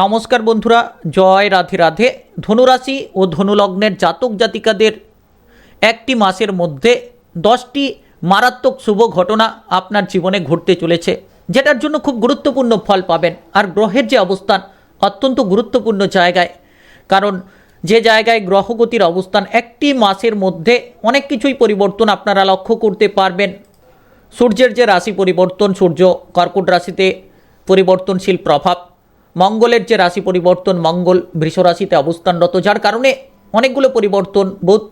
নমস্কার বন্ধুরা, জয় রাধে রাধে। ধনুরাশি ও ধনুলগ্নের জাতক জাতিকাদের একটি মাসের মধ্যে দশটি মারাত্মক শুভ ঘটনা আপনার জীবনে ঘটতে চলেছে, যেটার জন্য খুব গুরুত্বপূর্ণ ফল পাবেন। আর গ্রহের যে অবস্থান অত্যন্ত গুরুত্বপূর্ণ জায়গায়, কারণ যে জায়গায় গ্রহগতির অবস্থান, একটি মাসের মধ্যে অনেক কিছুই পরিবর্তন আপনারা লক্ষ্য করতে পারবেন। সূর্যের যে রাশি পরিবর্তন, সূর্য কর্কট রাশিতে পরিবর্তনশীল প্রভাব মঙ্গলের যে রাশি পরিবর্তন, মঙ্গল বৃষ রাশিতে অবস্থানরত, যার কারণে অনেকগুলো পরিবর্তন, বুধ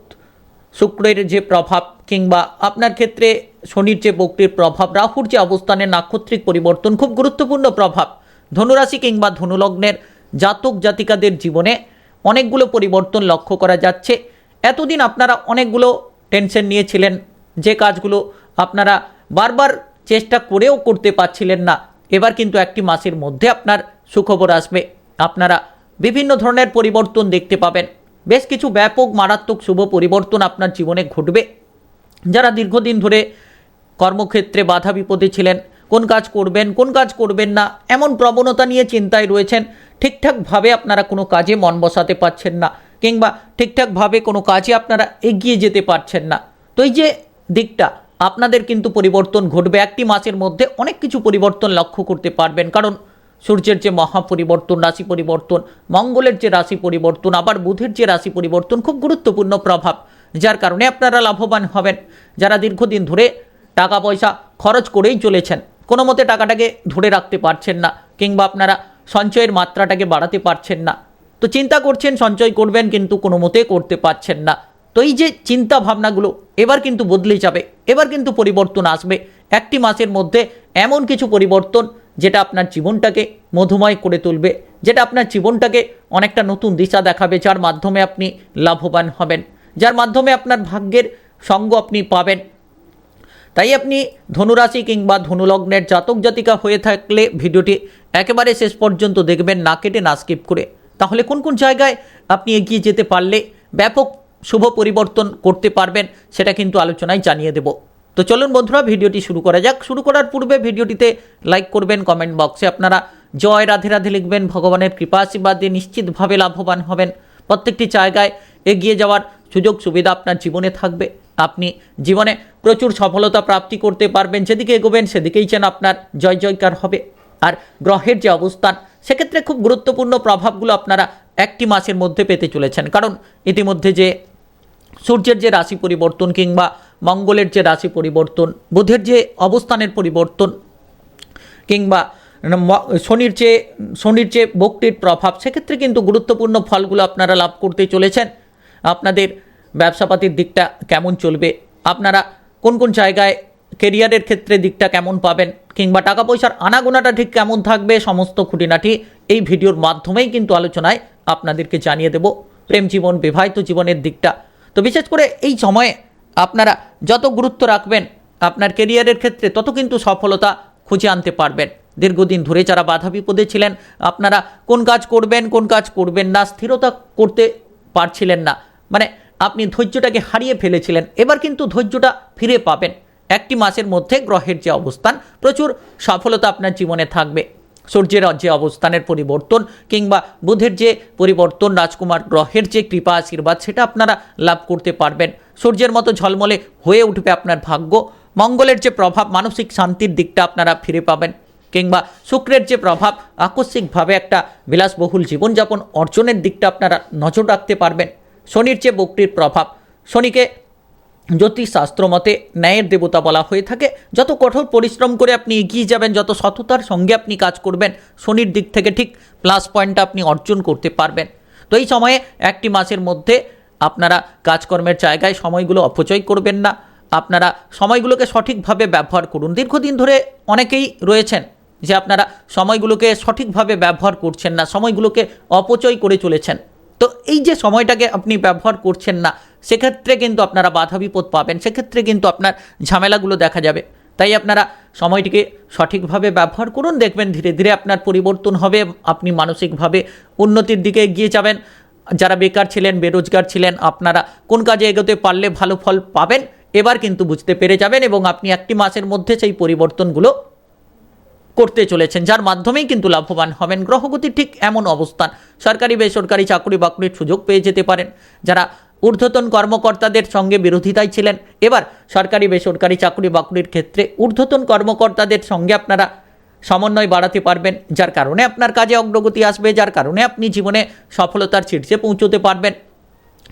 শুক্রের যে প্রভাব কিংবা আপনার ক্ষেত্রে শনির যে বক্তির প্রভাব, রাহুর যে অবস্থানের নাক্ষত্রিক পরিবর্তন, খুব গুরুত্বপূর্ণ প্রভাব। ধনুরাশি কিংবা ধনুলগ্নের জাতক জাতিকাদের জীবনে অনেকগুলো পরিবর্তন লক্ষ্য করা যাচ্ছে। এতদিন আপনারা অনেকগুলো টেনশন নিয়েছিলেন, যে কাজগুলো আপনারা বারবার চেষ্টা করেও করতে পারছিলেন না। এবার কিন্তু একটি মাসের মধ্যে আপনার সুখবর আসবে। আপনারা বিভিন্ন ধরনের পরিবর্তন দেখতে পাবেন। বেশ কিছু ব্যাপক মারাত্মক শুভ পরিবর্তন আপনার জীবনে ঘটবে। যারা দীর্ঘদিন ধরে কর্মক্ষেত্রে বাধা বিপদে ছিলেন, কোন কাজ করবেন, কোন কাজ করবেন না, এমন প্রবণতা নিয়ে চিন্তায় রয়েছেন, ঠিকঠাকভাবে আপনারা কোনো কাজে মন বসাতে পারছেন না, কিংবা ঠিকঠাকভাবে কোনো কাজে আপনারা এগিয়ে যেতে পারছেন না। তো এই যে দিকটা, আপনাদের কিন্তু পরিবর্তন ঘটবে। একটি মাসের মধ্যে অনেক কিছু পরিবর্তন লক্ষ্য করতে পারবেন। কারণ সূর্যের যে মহা পরিবর্তন রাশি পরিবর্তন, মঙ্গলের যে রাশি পরিবর্তন, আবার বুধের যে রাশি পরিবর্তন, খুব গুরুত্বপূর্ণ প্রভাব। যার কারণে আপনারা লাভবান হবেন। যারা দীর্ঘদিন ধরে টাকা পয়সা খরচ করেই চলেছেন, কোনো মতে টাকাটাকে ধরে রাখতে পারছেন না, কিংবা আপনারা সঞ্চয়ের মাত্রাটাকে বাড়াতে পারছেন না। তো চিন্তা করছেন, সঞ্চয় করবেন কিন্তু কোনো মতে করতে পারছেন না। তো এই যে চিন্তা ভাবনাগুলো, এবার কিন্তু বদলে যাবে, এবার কিন্তু পরিবর্তন আসবে। একটি মাসের মধ্যে এমন কিছু পরিবর্তন যেটা আপনার জীবনটাকে মধুময় করে তুলবে, যেটা আপনার জীবনটাকে অনেকটা নতুন দিশা দেখাবে, যার মাধ্যমে আপনি লাভবান হবেন, যার মাধ্যমে আপনার ভাগ্যের সঙ্গ আপনি পাবেন। তাই আপনি ধনুরাশি কিংবা ধনুলগ্নের জাতক জাতিকা হয়ে থাকলে ভিডিওটি একেবারে শেষ পর্যন্ত দেখবেন, না কেটে না স্কিপ করে। তাহলে কোন কোন জায়গায় আপনি এগিয়ে যেতে পারলে ব্যাপক শুভ পরিবর্তন করতে পারবেন, সেটা কিন্তু আলোচনায় জানিয়ে দেব। তো চলুন বন্ধুরা, ভিডিওটি শুরু করা যাক। শুরু করার পূর্বে ভিডিওটিতে লাইক করবেন কমেন্ট বক্সে আপনারা জয় রাধে রাধে লিখবেন, ভগবানের কৃপা আশীর্বাদ দিয়ে নিশ্চিতভাবে লাভবান হবেন। প্রত্যেকটি জায়গায় এগিয়ে যাওয়ার সুযোগ সুবিধা আপনার জীবনে থাকবে। আপনি জীবনে প্রচুর সফলতা প্রাপ্তি করতে পারবেন, যেদিকে এগোবেন সেদিকেই যেন আপনার জয় জয়কার হবে। আর গ্রহের যে অবস্থান সেক্ষেত্রে খুব গুরুত্বপূর্ণ প্রভাবগুলো আপনারা একটি মাসের মধ্যে পেতে চলেছেন। কারণ ইতিমধ্যে যে সূর্যের যে রাশি পরিবর্তন কিংবা মঙ্গলের যে রাশি পরিবর্তন, বুধের যে অবস্থানের পরিবর্তন কিংবা শনির যে শনির যে বক্তির প্রভাব, সেক্ষেত্রে কিন্তু গুরুত্বপূর্ণ ফলগুলো আপনারা লাভ করতে চলেছেন। আপনাদের ব্যবসাপাতির দিকটা কেমন চলবে? আপনারা কোন কোন জায়গায় কেরিয়ারের ক্ষেত্রে দিকটা কেমন পাবেন? কিংবা টাকা পয়সার আনাগোনাটা ঠিক কেমন থাকবে? সমস্ত খুঁটিনাটি এই ভিডিওর মাধ্যমেই কিন্তু আলোচনায় আপনাদেরকে জানিয়ে দেব। প্রেম জীবন, বিবাহিত জীবনের দিকটা তো বিশেষ করে এই সময়ে আপনারা যত গুরুত্ব রাখবেন আপনার কেরিয়ারের ক্ষেত্রে, তত কিন্তু সফলতা খুঁজে আনতে পারবেন। দীর্ঘদিন ধরে যারা বাধা বিপদে ছিলেন, আপনারা কোন কাজ করবেন, কোন কাজ করবেন না, স্থিরতা করতে পারছিলেন না। মানে আপনি ধৈর্যটাকে হারিয়ে ফেলেছিলেন, এবার কিন্তু ধৈর্যটা ফিরে পাবেন। একটি মাসের মধ্যে গ্রহের যে অবস্থান, প্রচুর সফলতা আপনার জীবনে থাকবে। সূর্যের যে অবস্থানের পরিবর্তন কিংবা বুধের যে পরিবর্তন, রাজকুমার গ্রহের যে কৃপা, আশীর্বাদ, সেটা আপনারা লাভ করতে পারবেন। সূর্যের মতো ঝলমলে হয়ে উঠবে আপনার ভাগ্য। মঙ্গলের যে প্রভাব, মানসিক শান্তির দিকটা আপনারা ফিরে পাবেন। কিংবা শুক্রের যে প্রভাব, আকস্মিকভাবে একটা বিলাসবহুল জীবনযাপন অর্জনের দিকটা আপনারা নজর রাখতে পারবেন। শনির যে বক্তির প্রভাব, শনিকে জ্যোতিষশাস্ত্র মতে ন্যায়ের দেবতা বলা হয়ে থাকে। যত কঠোর পরিশ্রম করে আপনি এগিয়ে যাবেন, যত সততার সঙ্গে আপনি কাজ করবেন, শনির দিক থেকে ঠিক প্লাস পয়েন্টটা আপনি অর্জন করতে পারবেন। তো এই সময়ে একটি মাসের মধ্যে আপনারা কাজকর্মের জায়গায় সময়গুলো অপচয় করবেন না। আপনারা সময়গুলোকে সঠিকভাবে ব্যবহার করুন। দীর্ঘদিন ধরে অনেকেই রয়েছেন যে আপনারা সময়গুলোকে সঠিকভাবে ব্যবহার করছেন না, সময়গুলোকে অপচয় করে চলেছেন। তো এই যে সময়টাকে আপনি ব্যবহার করছেন না সেক্ষেত্রে কিন্তু আপনারা বাধা বিপদ পাবেন, সেক্ষেত্রে কিন্তু আপনার ঝামেলাগুলো দেখা যাবে। তাই আপনারা সময়টিকে সঠিকভাবে ব্যবহার করুন, দেখবেন ধীরে ধীরে আপনার পরিবর্তন হবে, আপনি মানসিকভাবে উন্নতির দিকে এগিয়ে যাবেন। যারা বেকার ছিলেন, বেরোজগার ছিলেন, আপনারা কোন কাজে এগোতে পারলে ভালো ফল পাবেন, এবার কিন্তু বুঝতে পেরে যাবেন এবং আপনি একটি মাসের মধ্যে সেই পরিবর্তনগুলো করতে চলেছেন, যার মাধ্যমেই কিন্তু লাভবান হবেন। গ্রহগতি ঠিক এমন অবস্থান, সরকারি বেসরকারি চাকরি বাকরির সুযোগ পেয়ে যেতে পারেন। যারা ঊর্ধ্বতন কর্মকর্তাদের সঙ্গে বিরোধিতায় ছিলেন। এবার সরকারি বেসরকারি চাকরি বাকরির ক্ষেত্রে ঊর্ধ্বতন কর্মকর্তাদের সঙ্গে আপনারা সমন্বয় বাড়াতে পারবেন, যার কারণে আপনার কাজে অগ্রগতি আসবে, যার কারণে আপনি জীবনে সফলতার শীর্ষে পৌঁছতে পারবেন।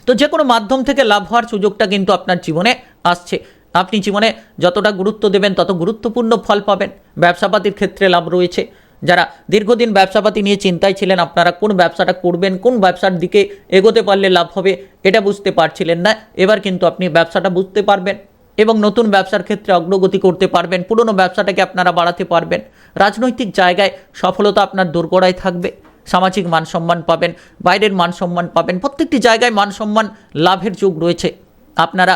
তো যে কোনো মাধ্যম থেকে লাভ হওয়ার সুযোগটা কিন্তু আপনার জীবনে আসছে। আপনি জীবনে যতটা গুরুত্ব দেবেন, তত গুরুত্বপূর্ণ ফল পাবেন। ব্যবসাপাতির ক্ষেত্রে লাভ রয়েছে। যারা দীর্ঘদিন ব্যবসাপাতি নিয়ে চিন্তায় ছিলেন, আপনারা কোন ব্যবসাটা করবেন, কোন ব্যবসার দিকে এগোতে পারলে লাভ হবে, এটা বুঝতে পারছিলেন না। এবার কিন্তু আপনি ব্যবসাটা বুঝতে পারবেন এবং নতুন ব্যবসার ক্ষেত্রে অগ্রগতি করতে পারবেন, পুরনো ব্যবসাটাকে আপনারা বাড়াতে পারবেন। রাজনৈতিক জায়গায় সফলতা আপনার দোরগোড়ায় থাকবে, সামাজিক মান সম্মান পাবেন, বাইরের মান সম্মান পাবেন, প্রত্যেকটি জায়গায় মান সম্মান লাভের যুগ রয়েছে। আপনারা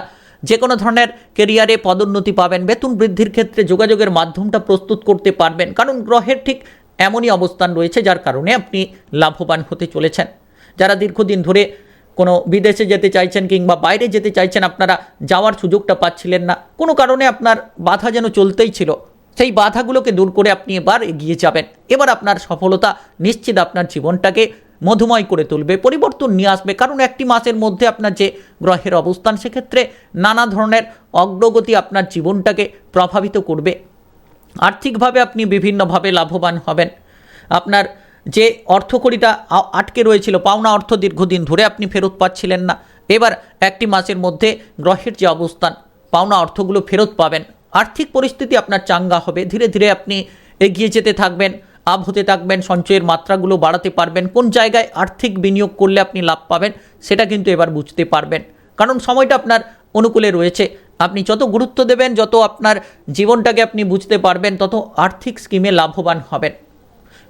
যে কোনো ধরনের কেরিয়ারে পদোন্নতি পাবেন, বেতন বৃদ্ধির ক্ষেত্রে যোগাযোগের মাধ্যমটা প্রস্তুত করতে পারবেন, কারণ গ্রহের ঠিক এমনই অবস্থান রয়েছে যার কারণে আপনি লাভবান হতে চলেছেন। যারা দীর্ঘদিন ধরে কোনো বিদেশে যেতে চাইছেন কিংবা বাইরে যেতে চাইছেন, আপনারা যাওয়ার সুযোগটা পাচ্ছিলেন না। কোনো কারণে আপনার বাধা যেন চলতেই ছিল, সেই বাধাগুলোকে দূর করে আপনি এবার এগিয়ে যাবেন। এবার আপনার সফলতা নিশ্চিত আপনার জীবনটাকে মধুময় করে তুলবে, পরিবর্তন নিয়ে আসবে। কারণ একটি মাসের মধ্যে আপনার যে গ্রহের অবস্থান, সেক্ষেত্রে নানা ধরনের অগ্রগতি আপনার জীবনটাকে প্রভাবিত করবে। আর্থিকভাবে আপনি বিভিন্নভাবে লাভবান হবেন। আপনার যে অর্থকড়িটা আটকে রয়েছিল, পাওনা অর্থ দীর্ঘদিন ধরে আপনি ফেরত পাচ্ছিলেন না। এবার একটি মাসের মধ্যে গ্রহের যে অবস্থান, পাওনা অর্থগুলো ফেরত পাবেন। আর্থিক পরিস্থিতি আপনার চাঙ্গা হবে। ধীরে ধীরে আপনি এগিয়ে যেতে থাকবেন। আব হতে থাকবেন, সঞ্চয়ের মাত্রাগুলো বাড়াতে পারবেন, কোন জায়গায় আর্থিক বিনিয়োগ করলে আপনি লাভ পাবেন, সেটা কিন্তু এবার বুঝতে পারবেন। কারণ সময়টা আপনার অনুকূলে রয়েছে। আপনি যত গুরুত্ব দেবেন, যত আপনার জীবনটাকে আপনি বুঝতে পারবেন, তত আর্থিক স্কিমে লাভবান হবেন।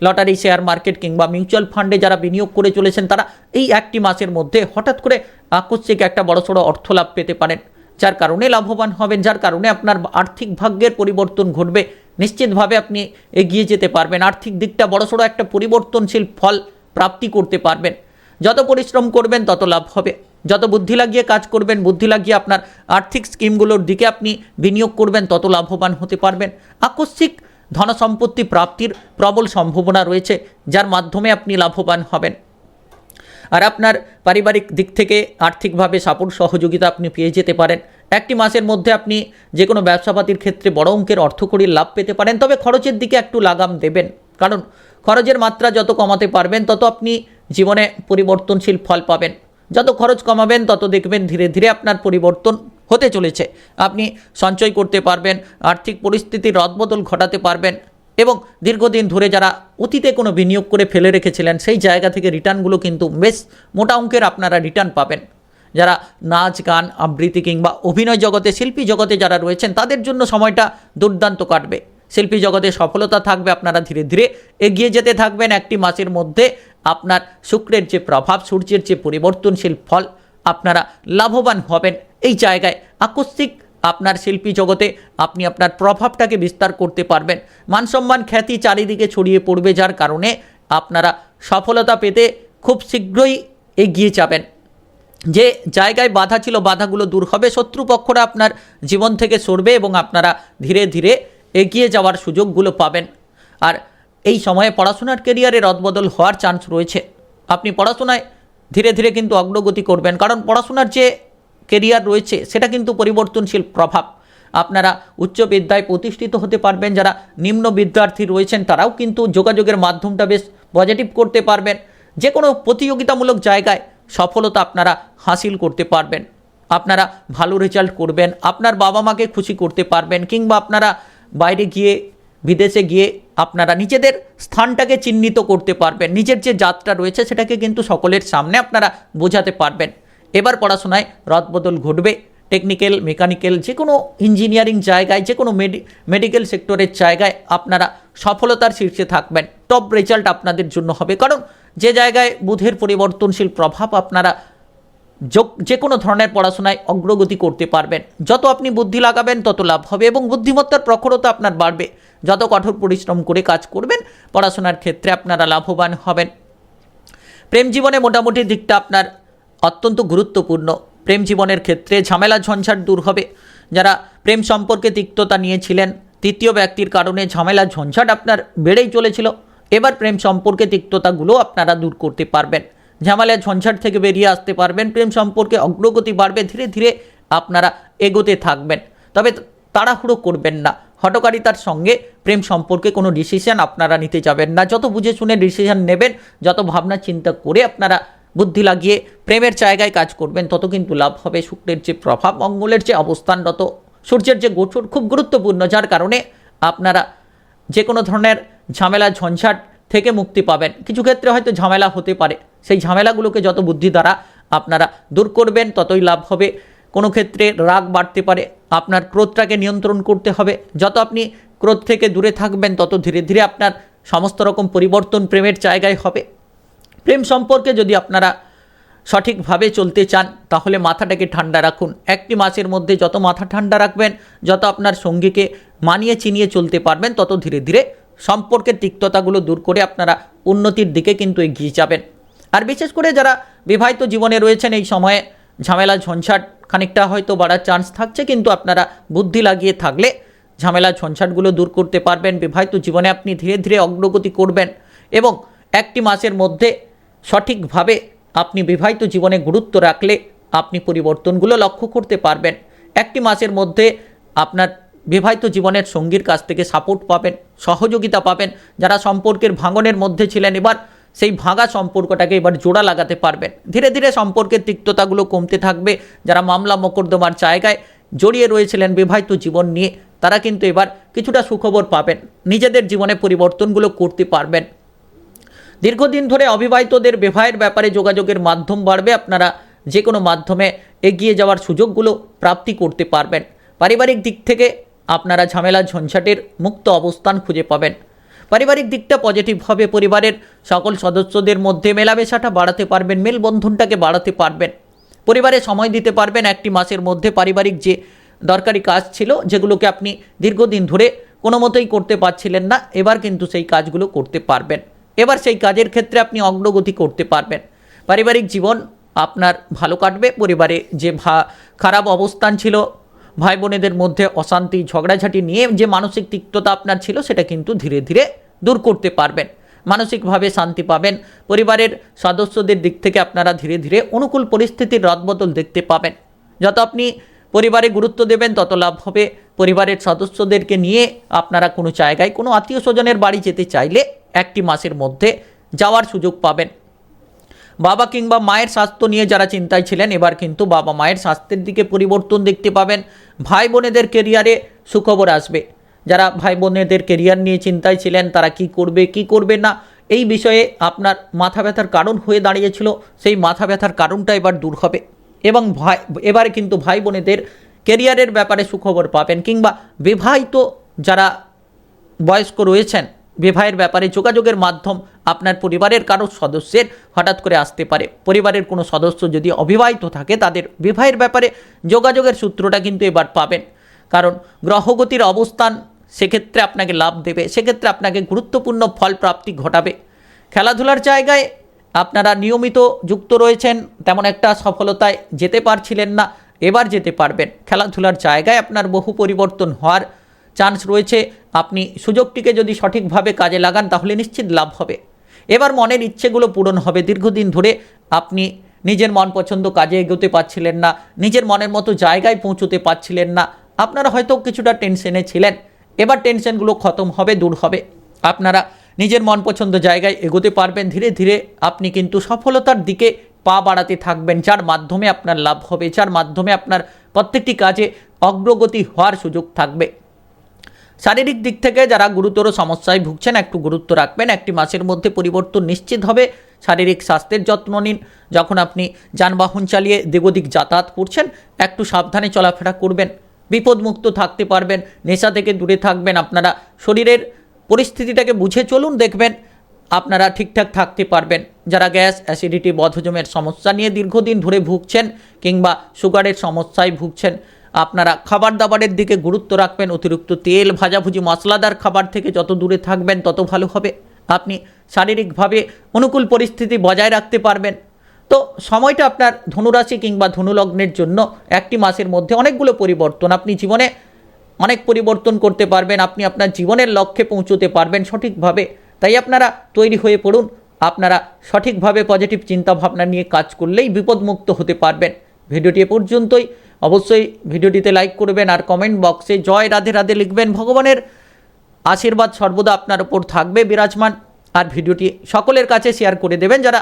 লটারি, শেয়ার মার্কেট কিংবা মিউচুয়াল ফান্ডে যারা বিনিয়োগ করে চলেছেন, তারা এই একটি মাসের মধ্যে হঠাৎ করে আকস্মিক একটা বড়সড় অর্থ লাভ পেতে পারেন। যার কারণে লাভবান হবেন, যার কারণে আপনার আর্থিক ভাগ্যের পরিবর্তন ঘটবে। নিশ্চিতভাবে আপনি এগিয়ে যেতে পারবেন। আর্থিক দিকটা বড়সড় একটা পরিবর্তনশীল ফল প্রাপ্তি করতে পারবেন। যত পরিশ্রম করবেন, তত লাভ হবে। যত বুদ্ধি লাগিয়ে কাজ করবেন, বুদ্ধি লাগিয়ে আপনার আর্থিক স্কিমগুলোর দিকে আপনি বিনিয়োগ করবেন, তত লাভবান হতে পারবেন। আকস্মিক ধনসম্পত্তি প্রাপ্তির প্রবল সম্ভাবনা রয়েছে, যার মাধ্যমে আপনি লাভবান হবেন। আর আপনার পারিবারিক দিক থেকে আর্থিকভাবে সাপোর্ট, সহযোগিতা আপনি পেয়ে যেতে পারেন। একটি মাসের মধ্যে আপনি যে কোনো ব্যবসাপাতির ক্ষেত্রে বড় অঙ্কের অর্থকরীর লাভ পেতে পারেন, তবে খরচের দিকে একটু লাগাম দেবেন। কারণ খরচের মাত্রা যত কমাতে পারবেন, তত আপনি জীবনে পরিবর্তনশীল ফল পাবেন। যত খরচ কমাবেন, তত দেখবেন ধীরে ধীরে আপনার পরিবর্তন হতে চলেছে। আপনি সঞ্চয় করতে পারবেন, আর্থিক পরিস্থিতির রদবদল ঘটাতে পারবেন এবং দীর্ঘদিন ধরে যারা অতীতে কোনো বিনিয়োগ করে ফেলে রেখেছিলেন, সেই জায়গা থেকে রিটার্নগুলো কিন্তু বেশ মোটা অঙ্কের আপনারা রিটার্ন পাবেন। যারা নাচ, গান, আবৃত্তি কিংবা অভিনয় জগতে, শিল্পী জগতে যারা রয়েছেন, তাদের জন্য সময়টা দুর্দান্ত কাটবে। শিল্পী জগতে সফলতা থাকবে আপনারা ধীরে ধীরে এগিয়ে যেতে থাকবেন। একটি মাসের মধ্যে আপনার শুক্রের যে প্রভাব, সূর্যের যে পরিবর্তনশীল ফল, আপনারা লাভবান হবেন। এই জায়গায় আকস্মিক আপনার শিল্পী জগতে আপনি আপনার প্রভাবটাকে বিস্তার করতে পারবেন। মানসম্মান খ্যাতি চারিদিকে ছড়িয়ে পড়বে, যার কারণে আপনারা সফলতা পেতে খুব শীঘ্রই এগিয়ে যাবেন। যে জায়গায় বাধা ছিল, বাধাগুলো দূর হবে, শত্রুপক্ষরা আপনার জীবন থেকে সরবে এবং আপনারা ধীরে ধীরে এগিয়ে যাওয়ার সুযোগগুলো পাবেন। আর এই সময়ে পড়াশোনার কেরিয়ারে রদবদল হওয়ার চান্স রয়েছে। আপনি পড়াশোনায় ধীরে ধীরে কিন্তু অগ্রগতি করবেন, কারণ পড়াশোনার যে কেরিয়ার রয়েছে, সেটা কিন্তু পরিবর্তনশীল প্রভাব। আপনারা উচ্চ বিদ্যায় প্রতিষ্ঠিত হতে পারবেন, যারা নিম্ন বিদ্যার্থী রয়েছেন, তারাও কিন্তু যোগাযোগের মাধ্যমটা বেশ পজিটিভ করতে পারবেন। যে কোনো প্রতিযোগিতামূলক জায়গায় সফলতা আপনারা হাসিল করতে পারবেন। আপনারা ভালো রেজাল্ট করবেন, আপনার বাবা মাকে খুশি করতে পারবেন, কিংবা আপনারা বাইরে গিয়ে, বিদেশে গিয়ে আপনারা নিজেদের স্থানটাকে চিহ্নিত করতে পারবেন। নিজের যে যাত্রা রয়েছে সেটাকে কিন্তু সকলের সামনে আপনারা বোঝাতে পারবেন। এবার পড়াশোনায় রদবদল ঘটবে। টেকনিক্যাল মেকানিক্যাল যে কোনো ইঞ্জিনিয়ারিং জায়গায় যে কোনো মেডি মেডিকেল সেক্টরের জায়গায় আপনারা সফলতার শীর্ষে থাকবেন। টপ রেজাল্ট আপনাদের জন্য হবে। কারণ যে জায়গায় বুধের পরিবর্তনশীল প্রভাব আপনারা যে কোনো ধরনের পড়াশোনায় অগ্রগতি করতে পারবেন। যত আপনি বুদ্ধি লাগাবেন, তত লাভ হবে এবং বুদ্ধিমত্তার প্রখরতা আপনার বাড়বে। যত কঠোর পরিশ্রম করে কাজ করবেন, পড়াশোনার ক্ষেত্রে আপনারা লাভবান হবেন। প্রেম জীবনে মোটামুটি দিকটা আপনার অত্যন্ত গুরুত্বপূর্ণ। প্রেম জীবনের ক্ষেত্রে ঝামেলা ঝঞ্ঝাট দূর হবে। যারা প্রেম সম্পর্কে তিক্ততা নিয়েছিলেন, তৃতীয় ব্যক্তির কারণে ঝামেলা ঝঞ্ঝাট আপনার বেড়েই চলেছিল। এবার প্রেম সম্পর্কে তিক্ততাগুলো আপনারা দূর করতে পারবেন। ঝামেলা ঝঞ্ঝাট থেকে বেরিয়ে আসতে পারবেন। প্রেম সম্পর্কে অগ্রগতি বাড়বে, ধীরে ধীরে আপনারা এগোতে থাকবেন। তবে তাড়াহুড়ো করবেন না। হটকারিতার সঙ্গে প্রেম সম্পর্কে কোনো ডিসিশন আপনারা নিতে যাবেন না। যত বুঝে শুনে ডিসিশন নেবেন, যত ভাবনা চিন্তা করে আপনারা বুদ্ধি লাগিয়ে প্রেমের জায়গায় কাজ করবেন, তত কিন্তু লাভ হবে শুক্রের যে প্রভাব। মঙ্গলের যে অবস্থানরত, সূর্যের যে গোচর খুব গুরুত্বপূর্ণ, যার কারণে আপনারা যে কোনো ধরনের ঝামেলা, ঝঞ্ঝাট থেকে মুক্তি পাবেন। কিছু ক্ষেত্রে হয়তো ঝামেলা হতে পারে। সেই ঝামেলাগুলোকে যত বুদ্ধি দ্বারা আপনারা দূর করবেন, ততই লাভ হবে। কোনো ক্ষেত্রে রাগ বাড়তে পারে। আপনার ক্রোধটাকে নিয়ন্ত্রণ করতে হবে। যত আপনি ক্রোধ থেকে দূরে থাকবেন, তত ধীরে ধীরে আপনার সমস্ত রকম পরিবর্তন প্রেমের জায়গায় হবে। প্রেম সম্পর্কে যদি আপনারা সঠিকভাবে চলতে চান, তাহলে মাথাটাকে ঠান্ডা রাখুন। একটি মাসের মধ্যে যত মাথা ঠান্ডা রাখবেন, যত আপনার সঙ্গীকে মানিয়ে চিনিয়ে চলতে পারবেন, তত ধীরে ধীরে সম্পর্কের তিক্ততাগুলো দূর করে আপনারা উন্নতির দিকে কিন্তু এগিয়ে যাবেন। আর বিশেষ করে যারা বিবাহিত জীবনে রয়েছেন, এই সময়ে ঝামেলা, ঝঞ্ঝাট খানিকটা হয়তো বাড়ার চান্স থাকছে, কিন্তু আপনারা বুদ্ধি লাগিয়ে থাকলে ঝামেলা, ঝঞ্ঝাটগুলো দূর করতে পারবেন। বিবাহিত জীবনে আপনি ধীরে ধীরে অগ্রগতি করবেন এবং একটি মাসের মধ্যে সঠিকভাবে আপনি বিবাহিত জীবনে গুরুত্ব রাখলে আপনি পরিবর্তনগুলো লক্ষ্য করতে পারবেন। একটি মাসের মধ্যে আপনার বিবাহিত জীবনের সঙ্গীর কাছ থেকে সাপোর্ট পাবেন, সহযোগিতা পাবেন, যারা সম্পর্কের ভাঙনের মধ্যে ছিলেন এবার সেই ভাঙা সম্পর্কটাকে এবার জোড়া লাগাতে পারবেন। ধীরে ধীরে সম্পর্কের তিক্ততাগুলো কমতে থাকবে, যারা মামলা মোকদ্দমার জায়গায় জড়িয়ে রয়েছিলেন বিবাহিত জীবন নিয়ে, তারা কিন্তু এবার কিছুটা সুখবর পাবেন। নিজেদের জীবনে পরিবর্তনগুলো করতে পারবেন। দীর্ঘদিন ধরে অবিবাহিতদের বিবাহের ব্যাপারে যোগাযোগের মাধ্যম বাড়বে। আপনারা যে কোনো মাধ্যমে এগিয়ে যাওয়ার সুযোগগুলো প্রাপ্তি করতে পারবেন। পারিবারিক দিক থেকে আপনারা ঝামেলা ঝঞ্ঝাটের মুক্ত অবস্থান খুঁজে পাবেন। পারিবারিক দিকটা পজিটিভ হবে, পরিবারের সকল সদস্যদের মধ্যে মেলামেশাটা বাড়াতে পারবেন, মেলবন্ধনটাকে বাড়াতে পারবেন। পরিবারে সময় দিতে পারবেন একটি মাসের মধ্যে পারিবারিক যে দরকারি কাজ ছিল, যেগুলোকে আপনি দীর্ঘদিন ধরে কোনো মতেই করতে পারছিলেন না, এবার কিন্তু সেই কাজগুলো করতে পারবেন। এবার সেই কাজের ক্ষেত্রে আপনি অগ্রগতি করতে পারবেন। পারিবারিক জীবন আপনার ভালো কাটবে। পরিবারে যে ভা, খারাপ অবস্থান ছিল ভাই বোনেদের মধ্যে অশান্তি, ঝগড়াঝাটি নিয়ে যে মানসিক তিক্ততা আপনার ছিল, সেটা কিন্তু ধীরে ধীরে দূর করতে পারবেন। মানসিকভাবে শান্তি পাবেন। পরিবারের সদস্যদের দিক থেকে আপনারা ধীরে ধীরে অনুকূল পরিস্থিতির রদবদল দেখতে পাবেন। যত আপনি পরিবারে গুরুত্ব দেবেন, তত লাভ হবে। পরিবারের সদস্যদেরকে নিয়ে আপনারা কোনো জায়গায় কোনো আত্মীয় স্বজনের বাড়ি যেতে চাইলে একটি মাসের মধ্যে যাওয়ার সুযোগ পাবেন। বাবা কিংবা মায়ের স্বাস্থ্য নিয়ে যারা চিন্তায় ছিলেন, এবার কিন্তু বাবা মায়ের স্বাস্থ্যের দিকে পরিবর্তন দেখতে পাবেন। ভাই বোনেদের কেরিয়ারে সুখবর আসবে। যারা ভাই বোনেদের কেরিয়ার নিয়ে চিন্তায় ছিলেন, তারা কি করবে কি করবে না, এই বিষয়ে আপনার মাথা ব্যথার কারণ হয়ে দাঁড়িয়েছিল। সেই মাথা ব্যথার কারণটা এবার দূর হবে এবং ভাই, এবারে কিন্তু ভাই বোনেদের কেরিয়ারের ব্যাপারে সুখবর পাবেন কিংবা বিবাহিত যারা বয়স্ক রয়েছেন বিবাহের ব্যাপারে যোগাযোগের মাধ্যম আপনার পরিবারের কারও সদস্যের হঠাৎ করে আসতে পারে। পরিবারের কোনো সদস্য যদি অবিবাহিত থাকে, তাদের বিবাহের ব্যাপারে যোগাযোগের সূত্রটা কিন্তু এবার পাবেন। কারণ গ্রহগতির অবস্থান সেক্ষেত্রে আপনাকে লাভ দেবে, সেক্ষেত্রে আপনাকে গুরুত্বপূর্ণ ফল প্রাপ্তি ঘটাবে। খেলাধুলার জায়গায় আপনারা নিয়মিত যুক্ত রয়েছেন, তেমন একটা সফলতায় যেতে পারছিলেন না, এবার যেতে পারবেন। খেলাধুলার জায়গায় আপনার বহু পরিবর্তন হওয়ার চান্স রয়েছে, আপনি সুযোগটিকে যদি সঠিকভাবে কাজে লাগান, তাহলে নিশ্চিত লাভ হবে। এবার মনের ইচ্ছেগুলো পূরণ হবে। দীর্ঘদিন ধরে আপনি নিজের মন পছন্দ কাজে এগোতে পারছিলেন না, নিজের মনের মতো জায়গায় পৌঁছতে পারছিলেন না, আপনারা হয়তো কিছুটা টেনশনে ছিলেন। এবার টেনশনগুলো খতম হবে, দূর হবে। আপনারা নিজের মন পছন্দ জায়গায় এগোতে পারবেন। ধীরে ধীরে আপনি কিন্তু সফলতার দিকে পা বাড়াতে থাকবেন, যার মাধ্যমে আপনার লাভ হবে, যার মাধ্যমে আপনার প্রত্যেকটি কাজে অগ্রগতি হওয়ার সুযোগ থাকবে। শারীরিক দিক থেকে যারা গুরুতর সমস্যায় ভুগছেন, একটু গুরুত্ব রাখবেন। একটি মাসের মধ্যে পরিবর্তন নিশ্চিত হবে। শারীরিক স্বাস্থ্যের যত্ন নিন। যখন আপনি যানবাহন চালিয়ে দিগদিক যাতায়াত করছেন, একটু সাবধানে চলাফেরা করবেন। বিপদমুক্ত থাকতে পারবেন। নেশা থেকে দূরে থাকবেন। আপনারা শরীরের পরিস্থিতিটাকে বুঝে চলুন, দেখবেন আপনারা ঠিকঠাক থাকতে পারবেন। যারা গ্যাস, অ্যাসিডিটি, বদহজমের সমস্যা নিয়ে দীর্ঘদিন ধরে ভুগছেন কিংবা সুগারের সমস্যায় ভুগছেন আপনারা খাবার দাবারের দিকে গুরুত্ব রাখবেন, অতিরিক্ত তেল, ভাজাভুজি, মশলাদার খাবার থেকে যত দূরে থাকবেন, তত ভালো হবে। আপনি শারীরিকভাবে অনুকূল পরিস্থিতি বজায় রাখতে পারবেন। তো সময়টা আপনার ধনুরাশি কিংবা ধনুলগ্নের জন্য একটি মাসের মধ্যে অনেকগুলো পরিবর্তন। আপনি জীবনে অনেক পরিবর্তন করতে পারবেন, আপনি আপনার জীবনের লক্ষ্যে পৌঁছতে পারবেন সঠিকভাবে। তাই আপনারা তৈরি হয়ে পড়ুন, আপনারা সঠিকভাবে পজিটিভ চিন্তা ভাবনা নিয়ে কাজ করলেই বিপদমুক্ত হতে পারবেন। ভিডিওটি এ পর্যন্তই। অবশ্যই ভিডিওটিতে লাইক করবেন আর কমেন্ট বক্সে জয় রাধে রাধে লিখবেন। ভগবানের আশীর্বাদ সর্বদা আপনার উপর থাকবে বিরাজমান। আর ভিডিওটি সকলের কাছে শেয়ার করে দেবেন যারা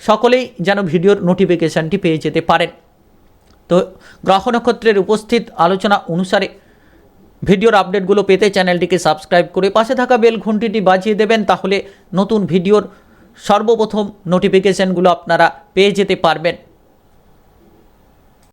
সকলেই যেন ভিডিওর নোটিফিকেশানটি পেয়ে যেতে পারেন। তো গ্রহ নক্ষত্রের উপস্থিত আলোচনা অনুসারে ভিডিওর আপডেটগুলো পেতে চ্যানেলটিকে সাবস্ক্রাইব করে পাশে থাকা বেল ঘন্টিটি বাজিয়ে দেবেন। তাহলে নতুন ভিডিওর সর্বপ্রথম নোটিফিকেশানগুলো আপনারা পেয়ে যেতে পারবেন।